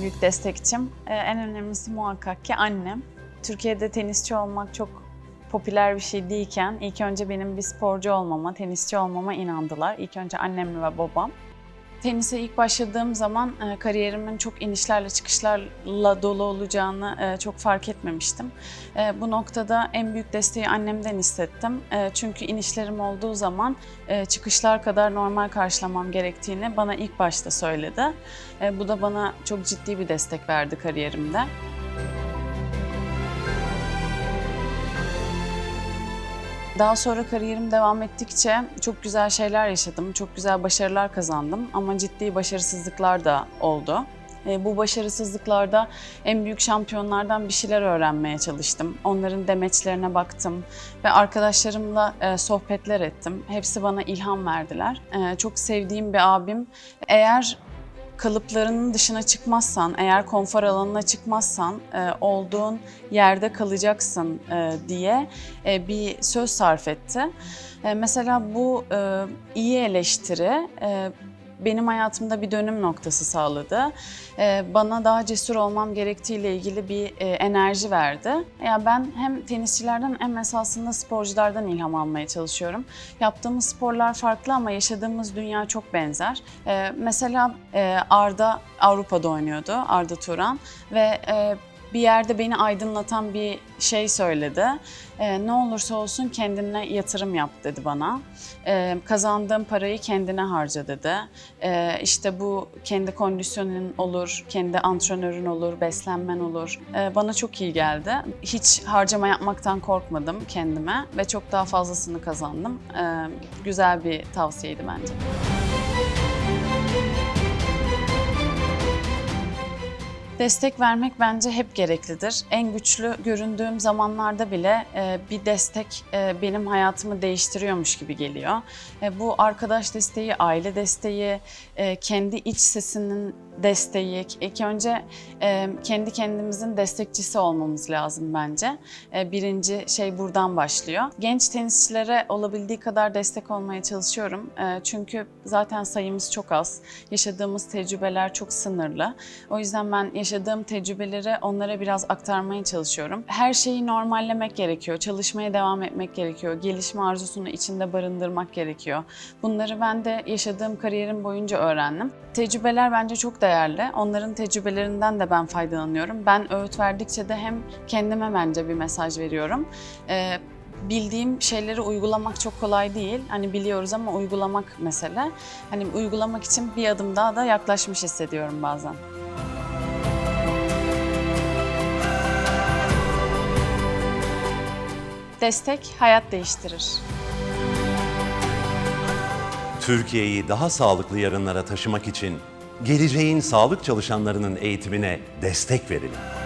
büyük destekçim. Ee, en önemlisi muhakkak ki annem. Türkiye'de tenisçi olmak çok popüler bir şey değilken ilk önce benim bir sporcu olmama, tenisçi olmama inandılar. İlk önce annem ve babam. Tenise ilk başladığım zaman e, kariyerimin çok inişlerle çıkışlarla dolu olacağını e, çok fark etmemiştim. E, bu noktada en büyük desteği annemden hissettim. Çünkü inişlerim olduğu zaman çıkışlar kadar normal karşılamam gerektiğini bana ilk başta söyledi. Bu da bana çok ciddi bir destek verdi kariyerimde. Daha sonra kariyerim devam ettikçe çok güzel şeyler yaşadım, çok güzel başarılar kazandım ama ciddi başarısızlıklar da oldu. E, bu başarısızlıklarda en büyük şampiyonlardan bir şeyler öğrenmeye çalıştım. Onların demeçlerine baktım ve arkadaşlarımla e, sohbetler ettim. Hepsi bana ilham verdiler. E, çok sevdiğim bir abim eğer kalıplarının dışına çıkmazsan, eğer konfor alanına çıkmazsan e, olduğun yerde kalacaksın e, diye e, bir söz sarf etti. E, mesela bu e, iyi eleştiri e, benim hayatımda bir dönüm noktası sağladı. E, bana daha cesur olmam gerektiğiyle ilgili bir e, enerji verdi. Yani ben hem tenisçilerden hem esasında sporculardan ilham almaya çalışıyorum. Yaptığımız sporlar farklı ama yaşadığımız dünya çok benzer. E, mesela e, Arda Avrupa'da oynuyordu, Arda Turan ve e, bir yerde beni aydınlatan bir şey söyledi. Ee, ne olursa olsun kendine yatırım yap dedi bana. Ee, kazandığın parayı kendine harca dedi. Ee, işte bu kendi kondisyonun olur, kendi antrenörün olur, beslenmen olur. Ee, bana çok iyi geldi. Hiç harcama yapmaktan korkmadım kendime ve çok daha fazlasını kazandım. Ee, güzel bir tavsiyeydi bence. Destek vermek bence hep gereklidir. En güçlü göründüğüm zamanlarda bile e, bir destek e, benim hayatımı değiştiriyormuş gibi geliyor. E, bu arkadaş desteği, aile desteği, kendi iç sesinin desteği. İlk önce e, kendi kendimizin destekçisi olmamız lazım bence. E, birinci şey buradan başlıyor. Genç tenisçilere olabildiği kadar destek olmaya çalışıyorum. E, çünkü zaten sayımız çok az. Yaşadığımız tecrübeler çok sınırlı. O yüzden ben yaşadığım tecrübeleri onlara biraz aktarmaya çalışıyorum. Her şeyi normallemek gerekiyor. Çalışmaya devam etmek gerekiyor. Gelişme arzusunu içinde barındırmak gerekiyor. Bunları ben de yaşadığım kariyerim boyunca öğrendim. Tecrübeler bence çok değerli. Onların tecrübelerinden de ben faydalanıyorum. Ben öğüt verdikçe de hem kendime bence bir mesaj veriyorum. Ee, bildiğim şeyleri uygulamak çok kolay değil. Hani biliyoruz ama uygulamak mesele. Hani uygulamak için bir adım daha da yaklaşmış hissediyorum bazen. Destek hayat değiştirir. Türkiye'yi daha sağlıklı yarınlara taşımak için geleceğin sağlık çalışanlarının eğitimine destek verelim.